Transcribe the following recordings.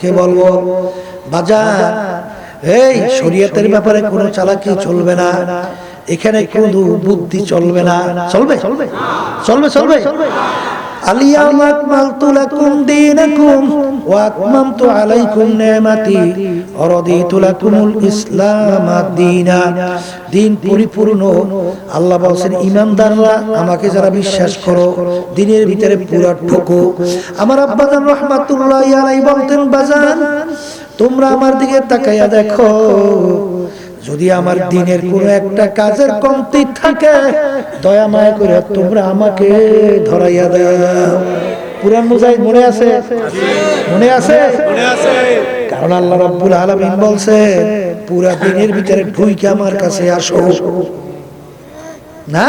কে বলব, বাজার, এই শরীয়তের ব্যাপারে কোনো চালাকি চলবে না, এখানে কোনো বুদ্ধি চলবে না, চলবে? চলবে চলবে চলবে। আকমালতু লাকুম দীনাকুম ওয়া আতমামতু আলাইকুম নি'মাতি ওয়া রাদিতু লাকুমুল ইসলাম দীনা। পরিপূর্ণ, আল্লাহ বলেন ঈমানদাররা আমাকে যারা বিশ্বাস করো, দিনের ভিতরে পুরা ঠোকো। আমার আব্বা জান রাহমাতুল্লাহি আলাইহি বলতেন, বাজান, তোমরা আমার দিকে তাকাইয়া দেখো। যদি আমার দিনের কোন একটা কাজের কমতি থাকে, দয়া মায়া করে তোমরা আমাকে ধরাইয়া দাও। পুরান মুজাহিদ মনে আছে? মনে আছে? কারণ আল্লাহ বলছে, পুরা দিনের ভিতরে ঢুইকে আমার কাছে আসো। না?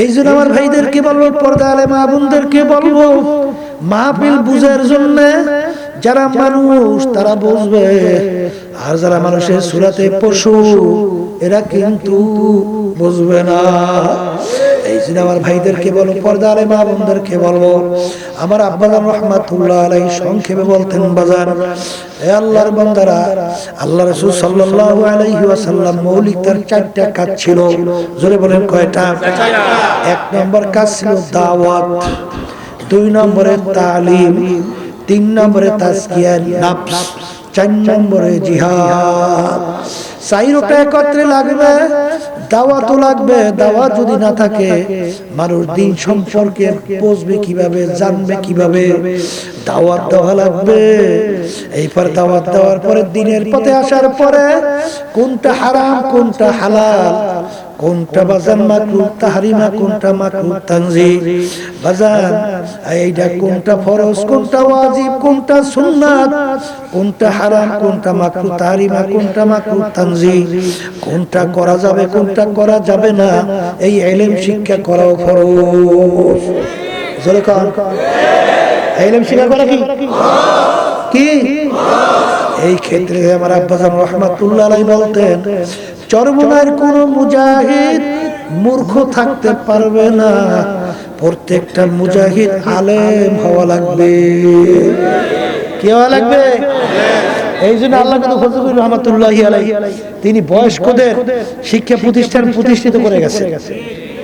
এই জন্য আমার ভাইদেরকে বলব, পর্দা আলে মা বোনদেরকে বলব, মাহফিল বুঝার জন্য যারা মানুষ, তারা বুঝবে। আর যারা মানুষের সুরাতে পশু, এরা কিন্তু বুঝবে না। এই জন্য আমার ভাইদেরকে বলো পর্দা আলে মা বোনদেরকে বলব আমার আব্বাজান রহমাতুল্লাহ আলাই সংক্ষেপে বলতেন বাজার এ আল্লাহর বান্দারা, আল্লাহ রাসূল সাল্লাল্লাহু আলাইহি ওয়াসাল্লাম মৌলিক তার চারটা কাজ ছিল। জোরে বলেন কয়টা? এক নম্বর কাজ ছিল দাওয়াত, দুই নম্বরে তালিম তিন নম্বরে তাজকিয়া নাফস, চার নম্বরে জিহাদ। চাইরোটা একত্রে লাগবে, দাওয়াতও লাগবে, দাওয়াত যদি না থাকে, মানুষ দিন সম্পর্কে বুঝবে কীভাবে, জানবে কীভাবে, দাওয়াত দেওয়া লাগবে। এইবার দাওয়াত দেওয়ার পরে দিনের পথে আসার পরে কোনটা হারাম, কোনটা হালাল কোনটা বাজান মাকরু তাহারিমা কোনটা মাকরু, তানজি। বাজান এইটা কোনটা ফরজ, কোনটা ওয়াজিব, কোনটা সুন্নাত, কোনটা হারাম, কোনটা মাকরু তাহারিমা কোনটা মাকরু, তানজি। কোনটা করা যাবে, কোনটা করা যাবে না, এই এলেম শিক্ষা করাও ফরজ। জোরে কর এলেম শিক্ষা করা কি? কি? এই ক্ষেত্রে আমার আব্বাসান রহমাতুল্লাহ বলতেন চরমনার কোন মুজাহিদ মূর্খ থাকতে পারবে না। প্রত্যেকটা মুজাহিদ আলেম হওয়া লাগবে। কি হওয়া লাগবে? এই জন্য আল্লাহ ফজলুর রহমতুল্লাহ আলাই তিনি বয়স্কদের শিক্ষা প্রতিষ্ঠান প্রতিষ্ঠিত করে গেছে।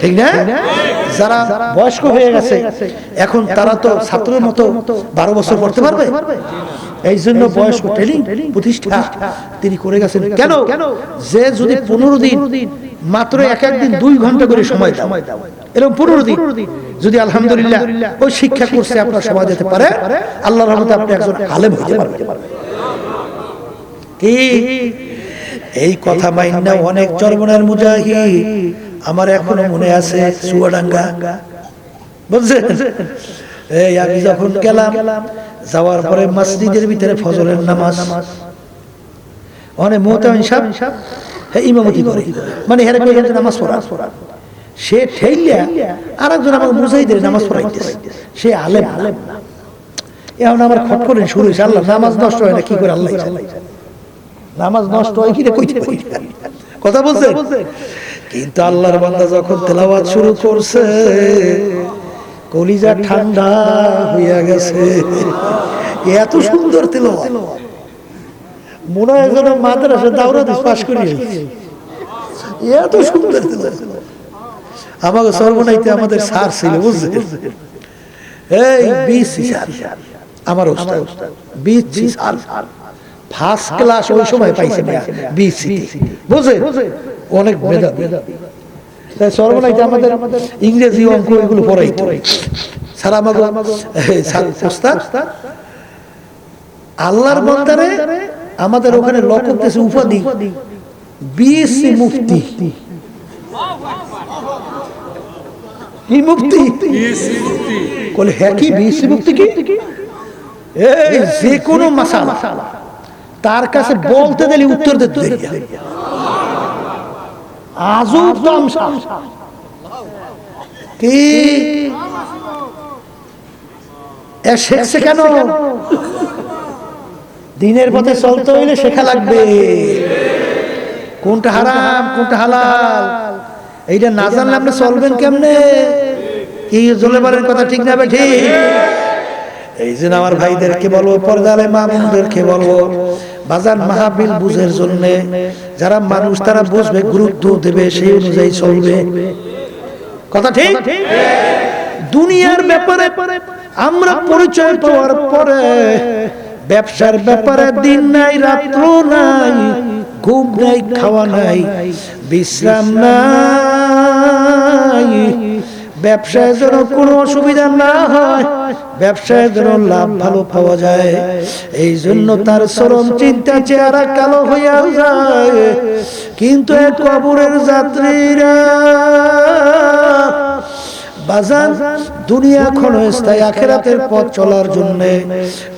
ঠিক না? যারা বয়স্ক হয়ে গেছে এখন তারা তো ছাত্রের মতো বারো বছর পড়তে পারবে? এই জন্য বয়স্ক ট্রেনিং প্রতিষ্ঠা তিনি করে গেছেন। কেন? যে যদি পনেরো দিন মাত্র এক একদিন দুই ঘণ্টা করে সময় দাও। এরকম পনেরো দিন যদি আলহামদুলিল্লাহ ওই শিক্ষা করছে আপনার সময় দিতে পারে আল্লাহ রহমতে আপনি একজন আলেম হতে পারবেন। কি এই কথা মাইন্না অনেক চরমনার মুজাহি আমার এখনও মনে আছে চুয়াডাঙ্গা। বুঝছেন এই আমি যখন গেলাম যাওয়ার পরে মসজিদের ভিতরে ফজরের নামাজ। অনেক মোহতামিন সাহেব হ্যাঁ ইমামতি করে। মানে হেরে করে এখানে নামাজ পড়া। সে ঠেইলিয়া আর একজন আমার মুজাহিদের নামাজ পড়াইতেছে। সে আলেম আলেম না। এখন আমার খট করে শুরু হয়েছে। আল্লাহ নামাজ নষ্ট হয় না কি করে আল্লাহ। নামাজ নষ্ট হয় কি রে কইতে কথা বলছে কিন্তু আল্লাহর বান্দা যখন তেলাওয়াত শুরু করছে, কলিজা ঠান্ডা হইয়া গেছে। এত সুন্দর তেলাওয়াত। মনে হয় যেন মাদ্রাসা দাওরা দিস পাশ করি এত সুন্দর তেলাওয়াত। আমাকে সর্বনাইতে আমাদের সার ছিল বুঝছে এই বিসি সার আমার ওস্তাদ। বিসি সার ফার্স্ট ক্লাস ওই সময় পাইছে বিসি বুঝে অনেক মেধা তাই সর্বনাইতে আমাদের ইংরেজি অঙ্ক এগুলো পড়াইতো। স্যার আমাকে আল্লাহর বন্দারে আমাদের ওখানে লকব দেশে উপাধি। বিসি মুফতি। কি মুক্তি বলে হ্যাঁ কি বিসি মুক্তি কি এই যে কোনো মাসালা তার কাছে বলতে দিলে উত্তর দিতে আজব তামসা কি? এ শেখছে কেন? দিনের পথে চলতে হইলে শেখা লাগবে। কোনটা হারাম কোনটা হালাল? এইটা না জানলে আপনি চলবেন কেমনে? কি জলেবারের কথা ঠিক না ঠিক? এই যে আমার ভাইদেরকে বলব পর্দালে মামুনদেরকে বলব বাজার মাহাবিল বুঝের জন্য যারা মানুষ তারা বুঝবে গুরুত্ব দেবে সেই অনুযায়ী চলবে। কথা ঠিক? দুনিয়ার ব্যাপারে আমরা পরিচয় পাওয়ার পরে ব্যবসার ব্যাপারে দিন নাই রাত্র নাই ঘুম নাই খাওয়া নাই বিশ্রাম নাই। ব্যবসায় যেন কোনো অসুবিধা না হয়, ব্যবসায় যেন লাভ ভালো পাওয়া যায়। এই জন্য তার চরম চিন্তা চেহারা কালো হইয়া যায়। কিন্তু এ কবরের যাত্রীরা বাজার দুনিয়া ক্ষণস্থায়ী আখেরাতের পথ চলার জন্যে,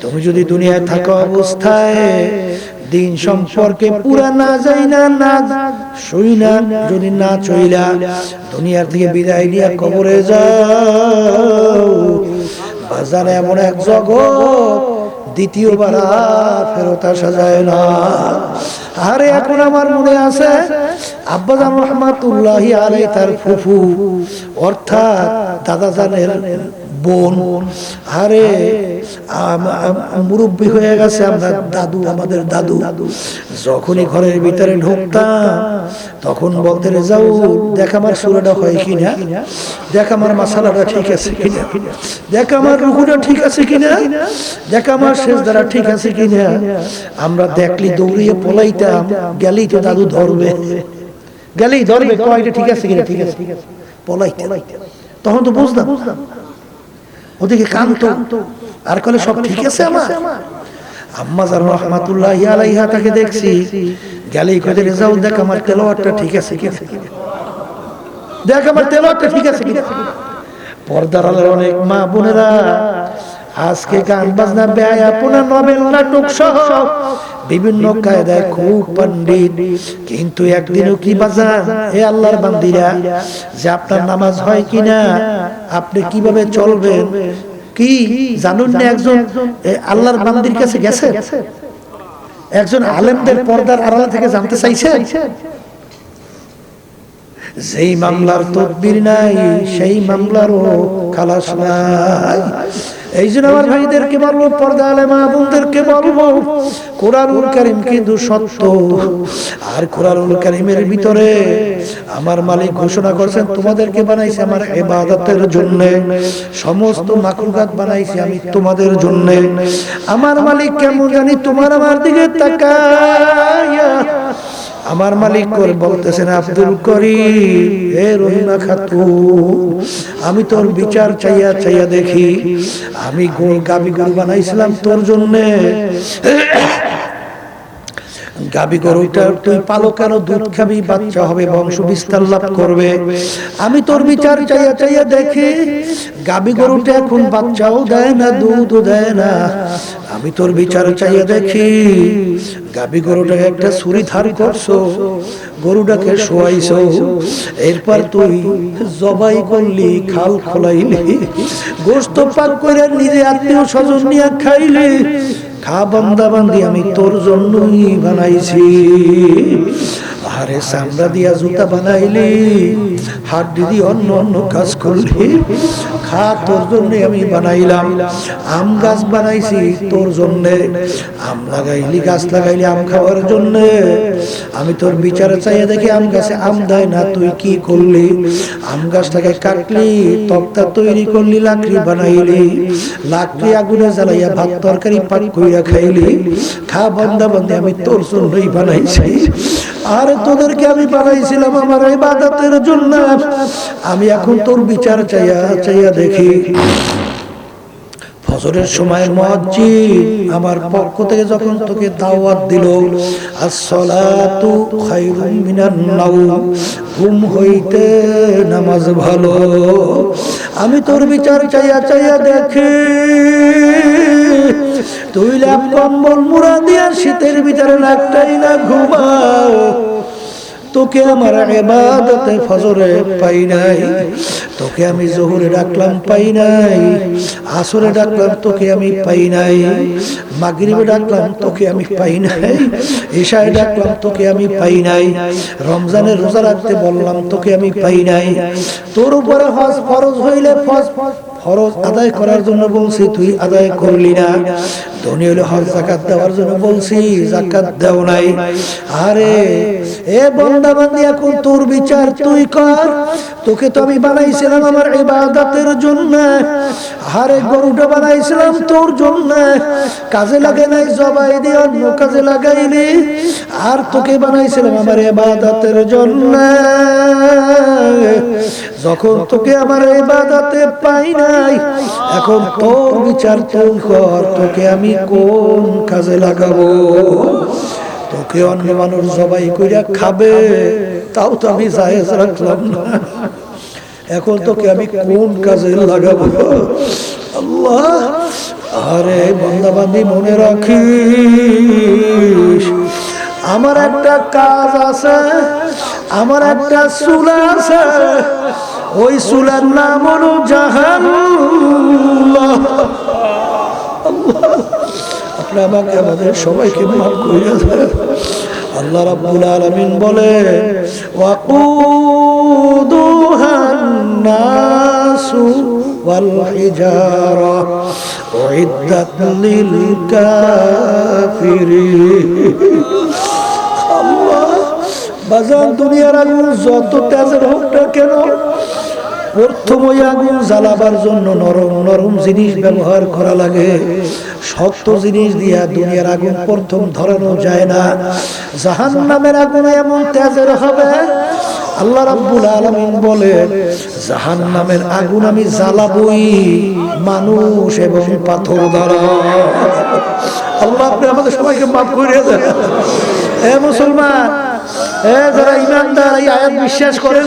তুমি যদি দুনিয়ায় থাকা অবস্থায় দিন সম্পর্কে পুরা না যাই না না শুই না যদি না চইলা, দুনিয়ার থেকে বিদায় নিয়ে কবরে যাও। বাজারে এমন এক জগৎ, দ্বিতীয়বার ফেরত আসা যায় না। আরে, এখন আমার মনে আছে আব্বাজান রহমাতুল্লাহি আলাই তার ফুফু, অর্থাৎ বোন। আরে মুরব্বী হয়ে গেছে আমরা দাদু, আমাদের দাদু। যখনই ঘরের ভিতরে ঢুকতাম, তখন বলতে যাও, দেখ আমার সুরাটা হয় কিনা। দেখ আমার মশালাটা ঠিক আছে কিনা। দেখ আমার রুকুটা ঠিক আছে কিনা। দেখ আমার শেষ দ্বারা ঠিক আছে কিনা। আমরা দেখলি দৌড়িয়ে পলাইতাম, গেলেই তো দাদু ধরবে। গেলেই ধরবে কয়টা ঠিক আছে কিনা, ঠিক আছে। পলাইতে তখন তো বুঝতাম। ওদিকে কান্ত আর কলে সব ঠিক আছে আমার? আম্মা জান রহমাতুল্লাহ আলাইহা তাকে দেখছি গেলেই কয়ে রেজাউ দেখ আমার তেলাওয়াতটা ঠিক আছে কি দেখ আমার তেলাওয়াতটা ঠিক আছে কি পর্দার আলের অনেক মা বোনেরা আজকে গান বাজনা ব্যয় আপনার নবেল নাটক সহ। বিভিন্ন কায়দায় খুব পণ্ডিত। কিন্তু একদিনও কি বাজান হে আল্লাহর বান্দিরা যে আপনার নামাজ হয় কিনা আপনি কীভাবে চলবেন? কি জানুন না একজন? আল্লাহর বান্দির কাছে গেছে একজন আলেমদের পর্দার আড়াল থেকে জানতে চাইছে যেই মামলার তদবির নাই, সেই মামলারও খালাস নাই। এই জন্য আমার ভাইদেরকে বলব, পর্দা আলে মা বোনদেরকে বলব, কোরআনুল কারিম কিন্তু সত্য। আর কোরআনুল কারিমের ভিতরে আমার মালিক ঘোষণা করছেন, তোমাদেরকে বানাইছে আমার ইবাদতের জন্য। সমস্ত মাকলুকাত বানাইছে আমি তোমাদের জন্য। আমার মালিক কেমন জানি তোমার আমার দিকে তাকায়া। আমার মালিক করে বলতেছেন আব্দুল করি হে রহিমা খাতু আমি তোর বিচার চাইয়া চাইয়া দেখি আমি গো- গাবি গরু বানাইছিলাম তোর জন্যে। গাবি গরুটা তুই পালো কেন? দুধ খাবি বাচ্চা হবে বংশ বিস্তার লাভ করবে। আমি তোর বিচার চাইয়া চাইয়া দেখি গাবি গরুটা এখন বাচ্চাও দেয় না দুধও দেয় না। তোর বিচার চাইয়া দেখি। গাবি গরুটাকে একটা ছুরি ধার করছ, গরুটাকে শোয়াইছ। এরপর তুই জবাই করলি, খাল খোলাইলি গোস্ত পাক করে নিজে আত্মীয় স্বজন নিয়ে খাইলি। খা বান্দা বান্দি, আমি তোর জন্যই বানাইছি। আরে চামড়া দিয়া জুতা বানাইলি, হাত দিদি অন্য অন্য কাজ করলি, খা, তোর জন্য আমি বানাইলাম। আম গাছ বানাইছি তোর জন্য, আম লাগাইলি, গাছ লাগাইলি আম খাওয়ার জন্য। আমি তোর বিচারে চাইয়া দেখি আম গাছে আম দেয় না, তুই কি করলি? আম গাছটাকে কাটলি, তক্তা তৈরি করলি, লাকড়ি বানাইলি, লাকড়ি আগুনে জ্বালাইয়া ভাত তরকারি পাক কইরা খাইলি। খা, বন্দা বন্দে আমি তোর জন্যই বানাইছি। আর তোদেরকে আমি বানাইছিলাম আমার এই বাদাতের জন্য। আমি এখন তোর বিচার চাইয়া চাইয়া দেখি। ফজরের সময় মসজিদ আমার পক্ষ থেকে যখন তোকে দাওয়াত দিল, আসসালাতু খায়রুম মিনান নাওম, ঘুম হইতে নামাজ ভালো। আমি তোর বিচার চাইয়া চাইয়া দেখি, তুই ল্যাপ কম্বল মুড়া দিয়া শীতের বিচারে লাগটাই না ঘুমাও। তোকে আমার এবাদতে ফজরে পাই নাই। তোকে আমি জোহরে ডাকলাম পাই নাই। আসরে ডাকলাম তোকে আমি পাই নাই। মাগরিবে ডাকলাম তোকে আমি পাই নাই। ঈশায় ডাকলাম তোকে আমি পাই নাই। রমজানের রোজা রাখতে বললাম তোকে আমি পাই নাই। তোর উপরে হজ ফরজ হইলে ফজ ফরজ আদায় করার জন্য বলছি, তুই আদায় করলি না। ধনী হলে হজ জাকাত দেওয়ার জন্য বলছি, জাকাত দেও নাই। আরে, এ বন্দা বান্দি এখন তোর বিচার তুই কর। তোকে তো আমি বানাইছিলাম আমার ইবাদতের জন্য। আরে, গরুটা বানাইছিলাম তোর জন্য। কাজে লাগে নাই, জবাই দিয়ে অন্য কাজে লাগাইলি। আর তোকে বানাইছিলাম আমার ইবাদতের জন্য। যখন তোকে আমার ইবাদতে পাই নাই। এখন তোর বিচার তুই কর, তোকে আমি কোন কাজে লাগাবো? তোকে অন্য মানুষ জবাই কইরা খাবে, তাও তো আমি জায়েজ রাখলাম না। এখন তোকে আমি কোন কাজে লাগাবো? আল্লাহ আরে বন্দাবান্দি মনে রাখিস। আমার একটা কাজ আছে, আমার একটা চুল আছে ওই চুলার নাম হলো জাহান আপনি আমাকে, আমাদের সবাইকে মাফ করিয়া আল্লাহ রাব্বুল আলামিন বলে ওয়াকুদুহান নাসু ওয়াল হিজারা, উইদ্দাত লিল কাফিরিন। আল্লাহ, বাজান দুনিয়ার আগুন যত তেজের হোক না কেন আগুন জ্বালাবার জন্য নরম নরম জিনিস ব্যবহার করা লাগে। শক্ত জিনিস দিয়া দুনিয়ার আগুন প্রথম ধরানো যায় না। জাহান নামের আগুন এমন তেজের হবে, আল্লাহ রাব্বুল আলামিন বলে আগুন আমি জ্বালাবই মানুষ এবং পাথর দ্বারা। আল্লাহ আপনি আমাদের সবাইকে মাফ করে দেন। এ মুসলমান, এ যারা ইমানদার, এই আয়াত বিশ্বাস করেন